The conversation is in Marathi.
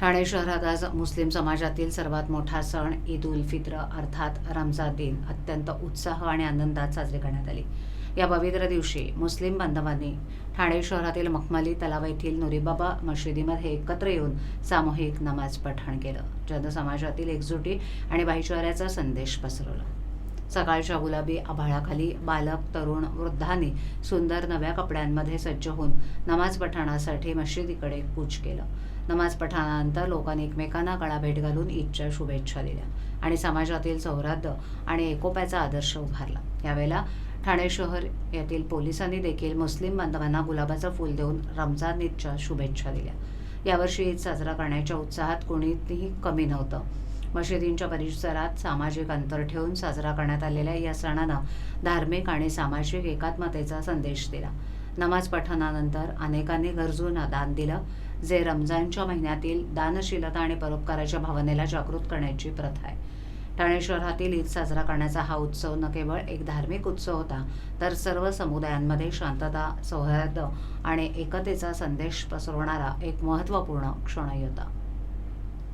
ठाणे शहरात आज मुस्लिम समाजातील सर्वात मोठा सण ईद उल फित्र अर्थात रमजान दिन. अत्यंत उत्साह आणि आनंदात साजरी करण्यात आली. या पवित्र दिवशी मुस्लिम बांधवांनी ठाणे शहरातील मखमली तलाव येथील नुरीबाबा मशिदीमध्ये एकत्र येऊन सामूहिक नमाज पठण केलं. जनसमाजातील एकजुटी आणि भाईचाऱ्याचा संदेश पसरवला. सकाळच्या गुलाबी आभाळाखाली बालक तरुण वृद्धांनी सुंदर नव्या कपड्यांमध्ये सज्ज होऊन नमाज पठाणासाठी मशिदीकडे कूच केलं. नमाज पठाणानंतर लोकांनी एकमेकांना गळाभेट घालून ईदच्या शुभेच्छा दिल्या आणि समाजातील सौहार्द आणि एकोप्याचा आदर्श उभारला. यावेळेला ठाणे शहर येथील पोलिसांनी देखील मुस्लिम बांधवांना गुलाबाचं फूल देऊन रमजान ईदच्या शुभेच्छा दिल्या. यावर्षी ईद साजरा करण्याच्या उत्साहात कोणीही कमी नव्हतं. मशिदींच्या परिसरात सामाजिक अंतर ठेवून साजरा करण्यात आलेल्या या सणानं धार्मिक आणि सामाजिक एकात्मतेचा संदेश दिला. नमाज पठणानंतर अनेकांनी गरजूंना दान दिलं जे रमजानच्या महिन्यातील दानशीलता आणि परोपकाराच्या भावनेला जागृत करण्याची प्रथा आहे. ठाणे शहरातील ईद साजरा करण्याचा हा उत्सव न केवळ एक धार्मिक उत्सव होता तर सर्व समुदायांमध्ये शांतता सौहार्द आणि एकतेचा संदेश पसरवणारा एक महत्त्वपूर्ण क्षणही होता.